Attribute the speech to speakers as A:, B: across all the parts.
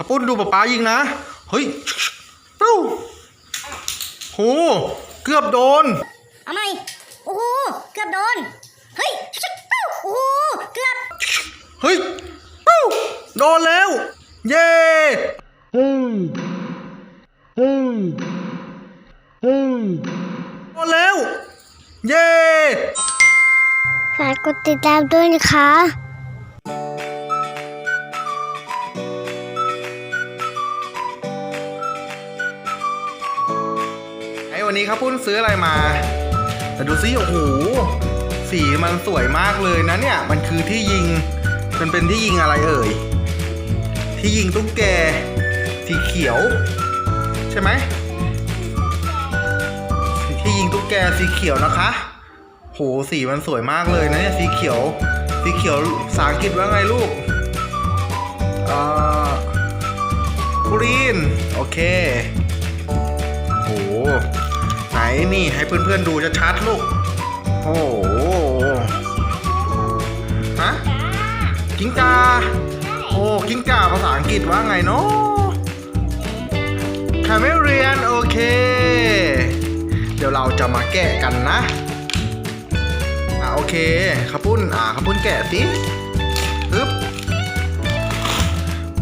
A: ขับปุ้นดูป๊าป๊ายิงนะ เฮ้ยปู้โหเกือบโดน
B: เอาไหมโอ้โห เกือบโดน เฮ้ยชิบปิ้วโอ้โห เกือบ
A: เฮ้ยปู้โดนแล้ว เย้โดนแล้ว เย้
C: ฝากกดติดตามด้วยนะคะ
A: วันนี้ครับปุ้นซื้ออะไรมา แต่ดูซิโอ้โหสีมันสวยมากเลยนะเนี่ย มันคือที่ยิง มันเป็นที่ยิงอะไรเอ่ย ที่ยิงตุ๊กแก สีเขียว ใช่ไหม ที่ยิงตุ๊กแกสีเขียวนะคะ โหสีมันสวยมากเลยนะเนี่ยสีเขียว สีเขียวภาษาอังกฤษว่าไงลูกเอ่อกรีน โอเคโอ้โห นนี่ให้เพื่อนๆดูชัดๆลูก โอ้โหฮะกิ้งกา โอ้กิ้งกาภาษาอังกฤษว่าไงเนาะคาเมเรียนโอเค เดี๋ยวเราจะมาแกะกันนะ อะโอเคข้าวปุ้น อ่าข้าวปุ้นแกะสิปึ๊บ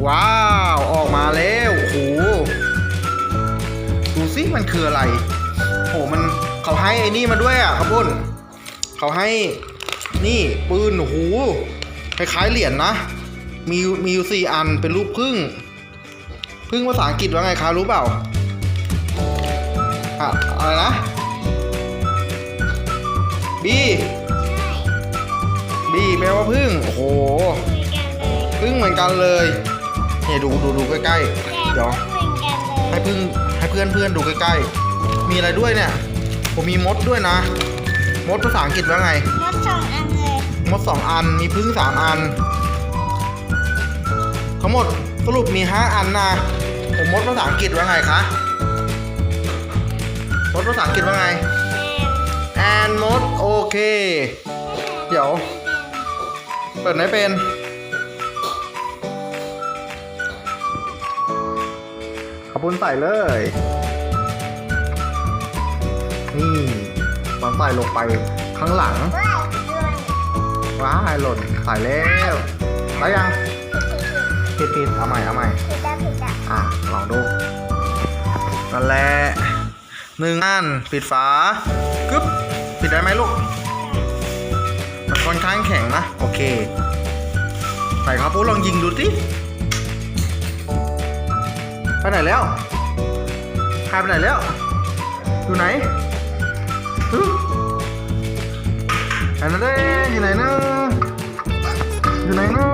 A: ว้าว ออกมาแล้วโอ้โหดูสิมันคืออะไรโหมันเขาให้ไอ้นี่มาด้วยอะครับปุ้นเขาให้นี่ปืนโอ้โหคล้ายๆเหรียญนะ มีมีอยู่สี่อันเป็นรูปพึ่งพึ่งภาษาอังกฤษว่าไงคะรู้เปล่าอะอะไรนะบีบีแปลว่าพึ่งโอ้โหพึ่งเหมือนกันเลยเนี่ยดูดูดูใกล้ๆเดี๋ยวให้เพื่อนให้เพื่อนเพื่อนดูใกล้ๆ มีอะไรด้วยเนี่ย ผมมีมดด้วยนะ มดภาษาอังกฤษว่าไง
C: มดสองอันเลย
A: มดสองอัน มีพึ่งสามอัน ทั้งหมดสรุปมีห้าอันนะ ผมมดภาษาอังกฤษว่าไงคะ มดภาษาอังกฤษว่าไง แอนมดโอเค เดี๋ยว เปิดไหนเป็นขอบคุณใส่เลย นี่ตอนใส่ลงไปข้างหลัง ว้ายหล่นใส่แล้วแล้วยังปิดปิดเอาใหม่เอาใหม่
C: ผิดจ้าผิดจ้า
A: อะลองดูนั่นแหละหนึ่งอันปิดฝากึ๊บปิดได้ไหมลูก มันค่อนข้างแข็งนะ โอเคใส่ครับปุ๊ลองยิงดูสิไปไหนแล้วหายไปไหนแล้ว อยู่ไหนฮึ อันนั้นเด้อยู่ไหนนะอยู่ไหนนะ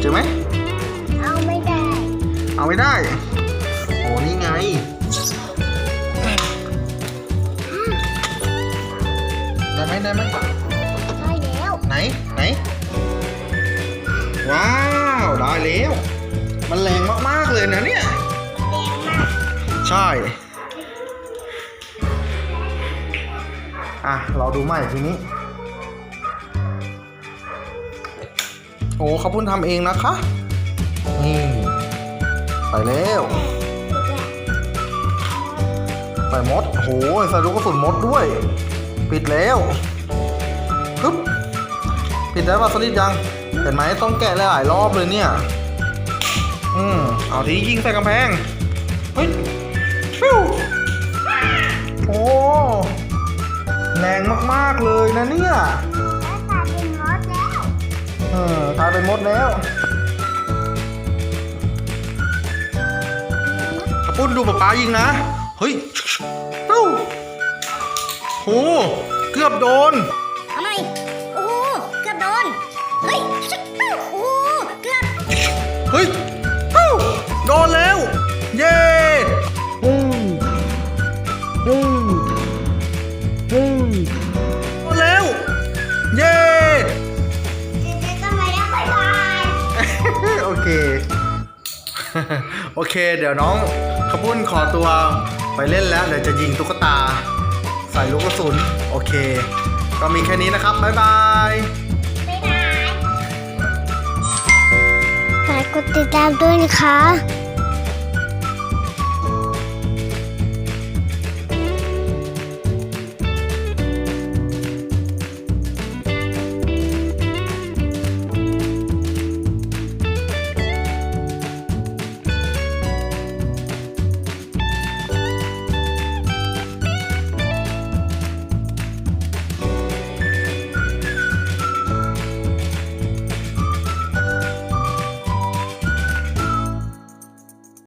A: เจอไหม
C: เอาไม่ได้
A: เอาไม่ได้โอ้นี่ไงได้ไหมได้ไหม
C: ได้แล้ว
A: ไหนไหนว้าวได้แล้ว มันแรงมากๆเลยนะเนี่ย
C: แดงมาก
A: ใช่ อะ เราดูใหม่ทีนี้ โอ้เขาพิ่งทำเองนะคะ นี่ ไปแล้วใส่มดโหใส่ลูกกระสุนมดด้วย ปิดแล้วฮึบปิดได้ป่ะสลิดยัง เห็นไหมต้องแกะหลายรอบเลยเนี่ย อืม เอาทียิงใส่กำแพง เฮ้ยฟิวโอ้ แรงมากๆเลยนะเนี่ย
C: แล้วตาเป็นมดแล้ว
A: เออตายไปหมดแล้วขปุ้นดูป๊าป๊ายิงนะ เฮ้ยฟิวโหเกือบโดน
B: เอาไหมโอ้โหเกือบโดน เฮ้ยชิบปิ้วโอ้โหเกือบ
A: เฮ้ย เค โอเค เดี๋ยวน้องขบุ้นขอตัวไปเล่นแล้วเดี๋ยวจะยิงตุ๊กตา ใส่ลูกกระสุน โอเค ก็มีแค่นี้นะครับ บ๊ายบาย
C: บ๊ายบายฝากกดติดตามด้วยนะคะ